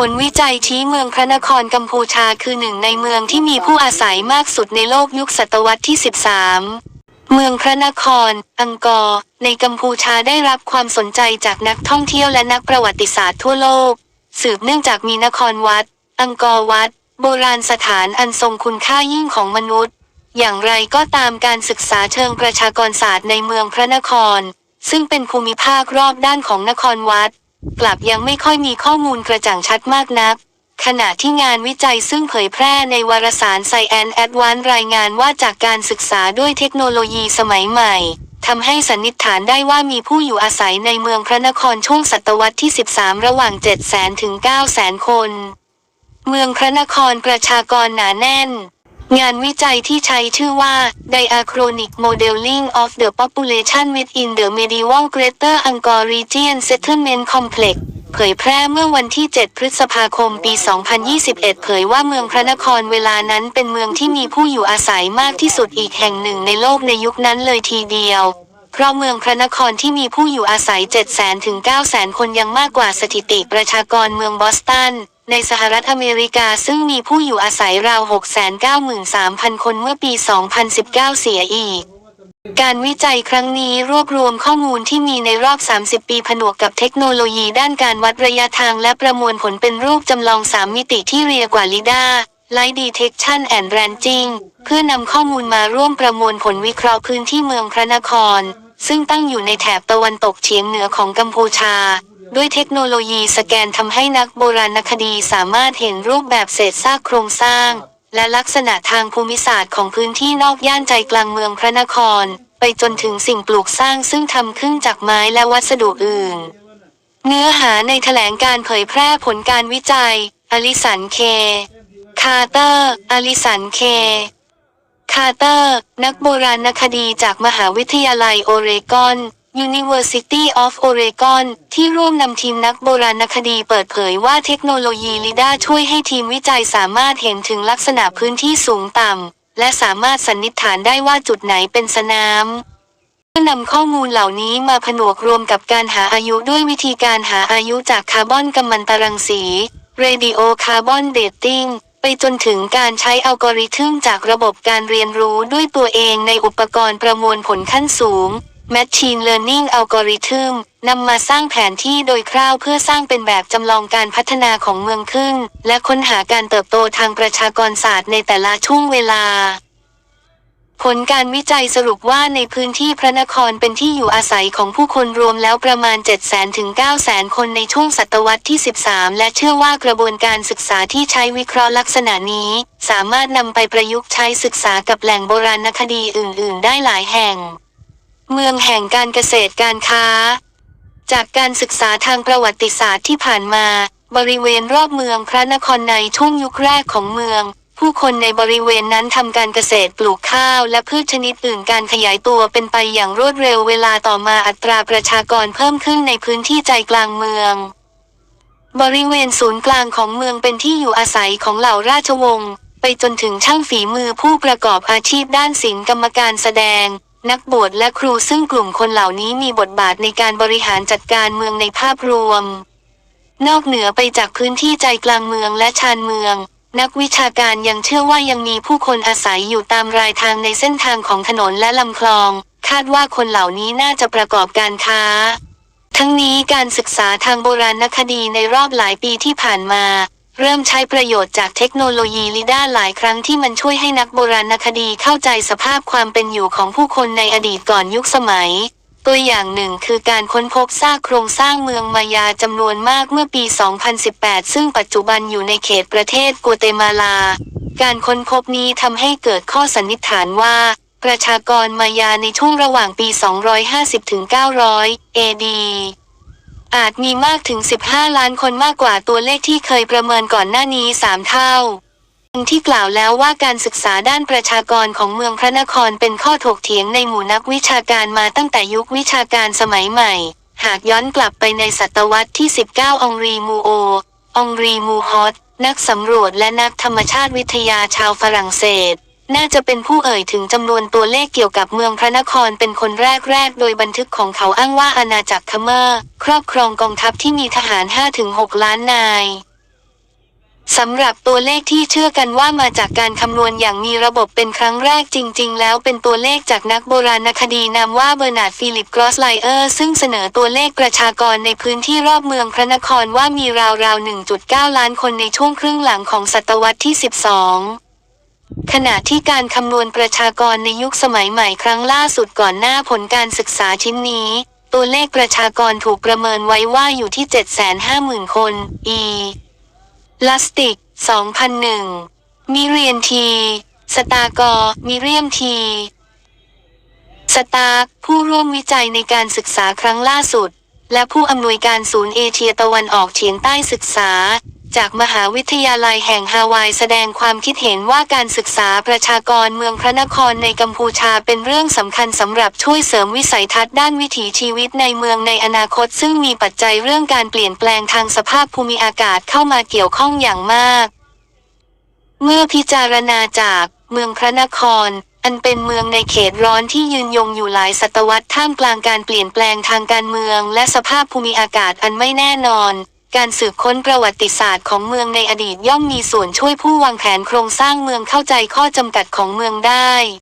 ผลวิจัยชี้เมืองพระนครกัมพูชาคือหนึ่งในเมืองที่มีผู้อาศัยมากสุดในโลกยุคศตวรรษที่ 13 เมืองพระนคร อังกอร์ ในกัมพูชาได้รับความสนใจจากนักท่องเที่ยวและนักประวัติศาสตร์ทั่วโลก สืบเนื่องจากมีนครวัด อังกอร์วัด โบราณสถานอันทรงคุณค่ายิ่งของมนุษย์ อย่างไรก็ตามการศึกษาเชิงประชากรศาสตร์ในเมืองพระนคร ซึ่งเป็นภูมิภาครอบด้านของนครวัด กลับยังไม่ค่อยมีข้อมูลกระจ่างชัดมากนัก ขณะที่งานวิจัยซึ่งเผยแพร่ในวารสาร Science Advance รายงานว่าจากการศึกษาด้วยเทคโนโลยีสมัยใหม่ทำให้สันนิษฐานได้ว่ามีผู้อยู่อาศัยในเมืองพระนครช่วงศตวรรษที่ 13 ระหว่าง 700,000 ถึง 900,000 คน เมืองพระนครประชากรหนาแน่น งานวิจัยที่ใช้ชื่อว่า Diachronic Modeling of the Population within the Medieval Greater Angkor Region Settlement Complex เผยแพร่เมื่อวันที่ 7 พฤษภาคม ปี 2021 เผยว่าเมืองพระนครเวลานั้นเป็นเมืองที่มีผู้อยู่อาศัยมากที่สุดอีกแห่งหนึ่งในโลกในยุคนั้นเลยทีเดียว เพราะเมืองพระนครที่มีผู้อยู่อาศัย 700,000 ถึง 900,000 คนยังมากกว่าสถิติประชากรเมืองบอสตัน ในสหรัฐอเมริกาซึ่งมีผู้อยู่อาศัยราว 693,000 คนเมื่อปี 2019 เสียอีก การวิจัยครั้งนี้รวบรวมข้อมูลที่มีในรอบ 30 ปีผนวกกับเทคโนโลยีด้านการวัดระยะทางและประมวลผลเป็นรูปจำลอง 3 มิติที่เรียกว่า LIDAR Light Detection and Ranging เพื่อนำข้อมูลมาร่วมประมวลผลวิเคราะห์พื้นที่เมืองพระนคร ซึ่งตั้งอยู่ในแถบตะวันตกเฉียงเหนือของกัมพูชา ด้วยเทคโนโลยีสแกนทำให้นักโบราณคดีสามารถเห็นรูปแบบเศษซากโครงสร้าง และลักษณะทางภูมิศาสตร์ของพื้นที่นอกย่านใจกลางเมืองพระนคร ไปจนถึงสิ่งปลูกสร้างซึ่งทำขึ้นจากไม้และวัสดุอื่น เนื้อหาในแถลงการเผยแพร่ผลการวิจัย อลิสันเค คาร์เตอร์ อลิสันเคคาร์เตอร์ นักโบราณคดีจากมหาวิทยาลัยโอเรกอน University of Oregon ที่ร่วมนำทีมนักโบราณคดีเปิดเผยว่าเทคโนโลยีลิดาช่วยให้ทีมวิจัยสามารถเห็นถึงลักษณะพื้นที่สูงต่ำ และสามารถสันนิษฐานได้ว่าจุดไหนเป็นสนามเมื่อนำข้อมูลเหล่านี้มาผนวกรวมกับการหาอายุด้วยวิธีการหาอายุจากคาร์บอนกัมมันตรังสี Radio Carbon Dating ไปจนถึงการใช้อัลกอริทึมจากระบบการเรียนรู้ด้วยตัวเองในอุปกรณ์ประมวลผลขั้นสูง Machine Learning Algorithm นำมาสร้างแผนที่โดยคร่าวเพื่อสร้างเป็นแบบจำลองการพัฒนาของเมืองขึ้น และค้นหาการเติบโตทางประชากรศาสตร์ในแต่ละช่วงเวลา ผลการวิจัยสรุปว่าในพื้นที่พระนครเป็นที่อยู่อาศัยของผู้คนรวมแล้วประมาณ 700,000ถึง900,000 คนในช่วงศตวรรษที่ 13 และเชื่อว่ากระบวนการศึกษาที่ใช้วิเคราะห์ลักษณะนี้ สามารถนำไปประยุกต์ใช้ศึกษากับแหล่งโบราณคดีอื่น ๆ ได้หลายแห่ง เมืองแห่งการเกษตรการค้า จากการศึกษาทางประวัติศาสตร์ที่ผ่านมา บริเวณรอบเมืองพระนครในช่งยุคแรกของเมือง ผู้คนในบริเวณนั้นทำการเกษตรปลูกข้าวและพืชชนิดอื่นการขยายตัวเป็นไปอย่างรวดเร็วเวลาต่อมาอัตราประชากรเพิ่มขึ้นในพื้นที่ใจกลางเมือง บริเวณศูนย์กลางของเมืองเป็นที่อยู่อาศัยของเหล่าราชวงศ์ไปจนถึงช่างฝีมือผู้ประกอบอาชีพด้านศิลป์กรรมการแสดง นักบวชและครูซึ่งกลุ่มคนเหล่านี้มีบทบาทในการบริหารจัดการเมืองในภาพรวม นอกเหนือไปจากพื้นที่ใจกลางเมืองและชานเมือง นักวิชาการยังเชื่อว่ายังมีผู้คนอาศัยอยู่ตามรายทางในเส้นทางของถนนและลำคลอง คาดว่าคนเหล่านี้น่าจะประกอบการค้า ทั้งนี้การศึกษาทางโบราณคดีในรอบหลายปีที่ผ่านมา เริ่มใช้ประโยชน์จากเทคโนโลยีลิด้าหลายครั้งที่มันช่วยให้นักโบราณคดีเข้าใจสภาพความเป็นอยู่ของผู้คนในอดีตก่อนยุคสมัย ตัวอย่างหนึ่งคือการค้นพบซากโครงสร้างเมืองมายาจำนวนมากเมื่อปี 2018 ซึ่งปัจจุบันอยู่ในเขตประเทศกัวเตมาลา การค้นพบนี้ทำให้เกิดข้อสันนิษฐานว่า ประชากรมายาในช่วงระหว่างปี 250ถึง900 AD อาจมีมากถึง 15 ล้านคนมากกว่าตัวเลขที่เคยประเมินก่อนหน้านี้ 3 เท่าที่กล่าวแล้วว่าการศึกษาด้านประชากรของเมืองพระนครเป็นข้อถกเถียงในหมู่นักวิชาการมาตั้งแต่ยุควิชาการสมัยใหม่ หากย้อนกลับไปในศตวรรษที่ 19 องรีมูโอ องรีมูฮอตนักสำรวจและนักธรรมชาติวิทยาชาวฝรั่งเศส น่าจะเป็นผู้เอ่ยถึงจำนวนตัวเลขเกี่ยวกับเมืองพระนครเป็นคนแรกๆ โดยบันทึกของเขาอ้างว่าอาณาจักรคเมอร์ครอบครองกองทัพที่มีทหาร 5-6 ล้านนายสำหรับตัวเลขที่เชื่อกันว่ามาจากการคำนวณอย่างมีระบบเป็นครั้งแรกจริง ๆ แล้วเป็นตัวเลขจากนักโบราณคดีนามว่าเบอร์นาร์ดฟิลิปกรอสไลเออร์ซึ่งเสนอตัวเลขประชากรในพื้นที่รอบเมืองพระนครว่ามีราวๆ 1.9 ล้านคนในช่วงครึ่งหลังของศตวรรษที่ 12 ขณะที่การคำนวณประชากรในยุคสมัยใหม่ครั้งล่าสุดก่อนหน้าผลการศึกษาชิ้นนี้ ตัวเลขประชากรถูกประเมินไว้ว่าอยู่ที่ 750,000 คน e ลาสติก 2001 มิเรียนที สตากอ มิเรียมที สตาร์กผู้ร่วมวิจัยในการศึกษาครั้งล่าสุด และผู้อำนวยการศูนย์เอเชียตะวันออกเฉียงใต้ศึกษา จากมหาวิทยาลัยแห่งฮาวายแสดงความคิดเห็นว่าการศึกษาประชากรเมืองพระนครในกัมพูชาเป็นเรื่องสำคัญสำหรับช่วยเสริมวิสัยทัศน์ด้านวิถีชีวิตในเมืองในอนาคต ซึ่งมีปัจจัยเรื่องการเปลี่ยนแปลงทางสภาพภูมิอากาศเข้ามาเกี่ยวข้องอย่างมาก เมื่อพิจารณาจากเมืองพระนครอันเป็นเมืองในเขตร้อนที่ยืนยงอยู่หลายศตวรรษท่ามกลางการเปลี่ยนแปลงทางการเมือง และสภาพภูมิอากาศอันไม่แน่นอน การสืบค้นประวัติศาสตร์ของเมืองในอดีตย่อมมีส่วนช่วยผู้วางแผนโครงสร้างเมืองเข้าใจข้อจำกัดของเมืองได้